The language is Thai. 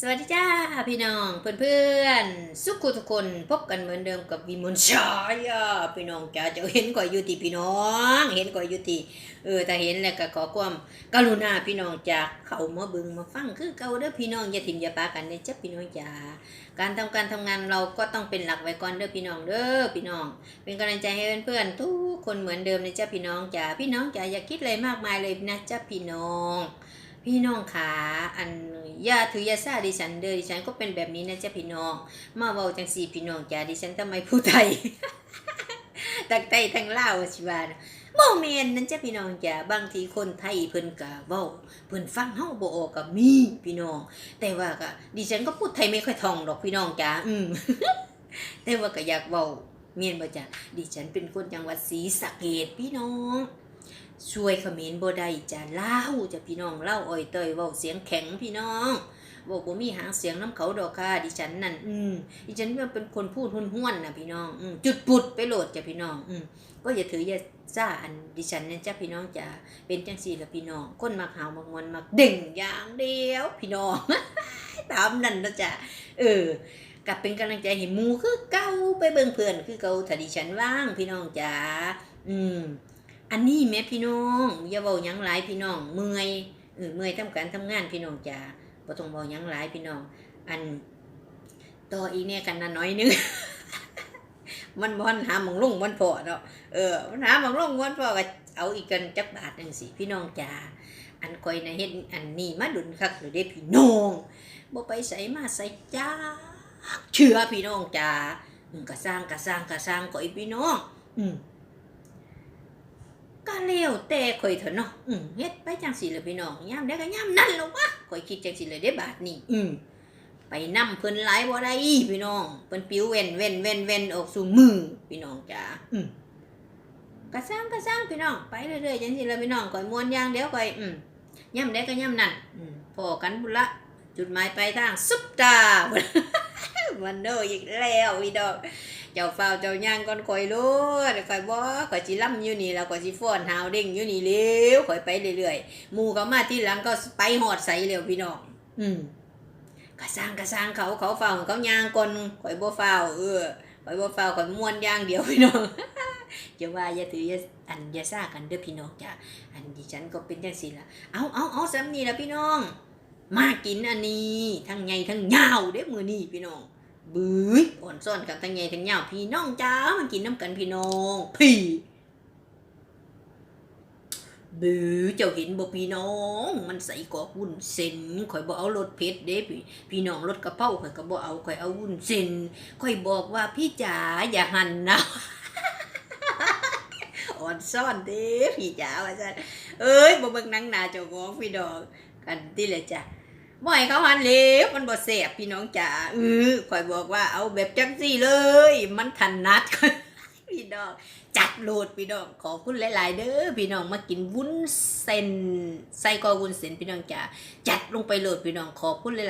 สวัสดีจ้าพี่น้องเพื่อนๆสุขุทุกคนพบกันเหมือนเดิมกับวิมลชายาพี่น้องจ้าจะเห็นก่อยอยู่ที่พี่น้อง เห็นก่อยอยู่ที่เออถ้าเห็นแล้วก็ขอความกรุณาพี่น้องจากเขามาบึงมาฟังคือเก่าเด้อพี่น้องอย่าถิ่มอย่าปากันเด้อจ้าพี่น้องจ้าการทำการทำงานเราก็ต้องเป็นหลักไว้ก่อนเด้อพี่น้องเด้อพี่น้อง เป็นกำลังใจให้เพื่อนๆทุกคนเหมือนเดิมนะจ้าพี่น้องจ้าพี่น้องจ้าอย่าคิดอะไรมากมายเลยนะจ้าพี่น้อง พี่น้องขาอันอย่าถือยาซาดิฉันเด้อดิฉันก็เป็นแบบนี้นะจ๊ะพี่น้อง มาเว้าจังสี่พี่น้องจ้าดิฉันทำไมผู้ไทยตักไตทั้งลาวสิว่านะบ่แม่นนั่นจ้ะพี่น้องจ้าบางทีคนไทยเพิ่นก็เว้าเพิ่นฟังเฮาบ่ออกก็มีพี่น้อง แต่ว่าก็ดิฉันก็พูดไทยไม่ค่อยท่องดอกพี่น้องจ้าอืมแต่ว่าก็อยากเว้าเมียนบ่จ้ะดิฉันเป็นคนจังหวัดศรีสะเกษพี่น้อง ช่วยเขมรบ่ได้จ้ะเล่าจะพี่น้องเล่าอ่อยเตยเว้าเสียงแข็งพี่น้องบอกบ่มีหางเสียงน้ำเขาดอกค่ะดิฉันนั่นอืมดิฉันเป็นคนพูดห้วนๆนะพี่น้องอืมจุดปุดไปโหลดจ้ะพี่น้องอืมก็อย่าถืออย่าซ่าอันดิฉันนี่ยจ้ะพี่น้องจะเป็นจังซี่ละพี่น้องคนมักหาวมักมวนมักเด่งอย่างเดียว พี่น้องตามนั่นนะจ้ะเออกับเป็นกำลังใจให้หมูคือเก่าไปเบิ่งเพื่อนคือเก่าถ้าดิฉันว่างพี่น้องจ้ะอืม อันนี้แม่พี่น้องอย่าเว้ายังหลายพี่น้องเมื่อยเออเมื่อยทำการทำงานพี่น้องจ้าบ่ต้องเว้ายังหลายพี่น้อง อันต่ออีกเนี่ยกันนะน้อยนึงมันบ่นหาหมองลุงมันพอเนาะเออมันหาหมองลุงมันพอก็เอาอีกกันจักบาทหนึ่งสิพี่น้องจ้าอันคอยนะเฮ็ดอันนี้มาดุนคักเลยเด้พี่น้องบ่ไปใส่มาใส่จ้าเชื่อพี่น้องจ้าอืมก็สร้างก็สร้างก็สร้างก็อีพี่น้อง อืม เร็วแต่ข่อยเถอะเนาะอืมเฮ็ดไปจังสิเลยพี่น้องยามได้ก็ยามนั่นแล้ววะข่อยคิดจังสิเลยเด้บาทนี้อืมไปนำเพิ่นหลายบ่ได้พี่น้องเพิ่นปิ้วเว้นเว้นเว้นเว้นออกสู่มือพี่น้องจ้าอืมก็สร้างก็สร้างพี่น้องไปเรื่อยๆจังสิเลยพี่น้องข่อยม่วนอย่างเดียวข่อยอืมยามได้ก็ยามนั่นอืมพอกันบุญละจุดหมายปลายทางซุปตาวันเดอีกแล้วพี่น้อง จ้าเฝ้าเจ้าย่างก่อนข่อยรู้แต่ข่อยบ่ข่อยสิล่ำอยู่นี่แล้วข่อยสิฟ้อนหาวเด้งอยู่นี่เร็วข่อยไปเรื่อยๆหมู่เขามาที่หลังก็ไปหอดใสเร็วพี่น้องอืมกระสร้างกระสร้างเขาเขาเฝ้าเขาย่างก่อนข่อยบ่เฝ้าเออข่อยบ่เฝ้าข่อยม่วนอย่างเดียวพี่น้องจะว่าอย่าถืออย่าอันอย่าซ่ากันเด้อพี่น้องจ้ะอันดิฉันก็เป็นจังซี่ล่ะเอาเอาเอาซ้ำนี่ล่ะพี่น้อง มากินอันนี้ทั้งใหญ่ทั้งยาวเด้อมื้อนี้พี่น้อง บื้ยอ่อนซ่อนกันทั้งใหญ่ทั้งยาวพี่น้องจ้ามากินน้ำกันพี่น้องพี่บื้อเจ้าเห็นบ่พี่น้อง มันใส่กอกวุ้นเส้นข่อยบ่เอารสเผ็ดเด้พี่พี่น้องรสกะเพราข่อยก็บ่เอาข่อยเอาวุ้นเส้นข่อยบอกว่าพี่จ๋าอย่าหั่นนะอ่อนซ่อนเด้พี่จ๋าว่าซั่นเอ้ยบ่เบิ่งหนังหน้าเจ้าของพี่น้องกันติแหละจ้ะ บ่อยเขาหันเล็บมันบ่แสบพี่น้องจ๋าเออข่อยบอกว่าเอาแบบจังซี่เลย มันถนัดพี่น้องจัดโหลดพี่น้องขอคุณหลาย ๆ เด้อพี่น้องมากินวุ้นเส้นใส่กอวุ้นเส้นพี่น้องจ๋าจัดลงไปโหลดพี่น้องขอคุณหลาย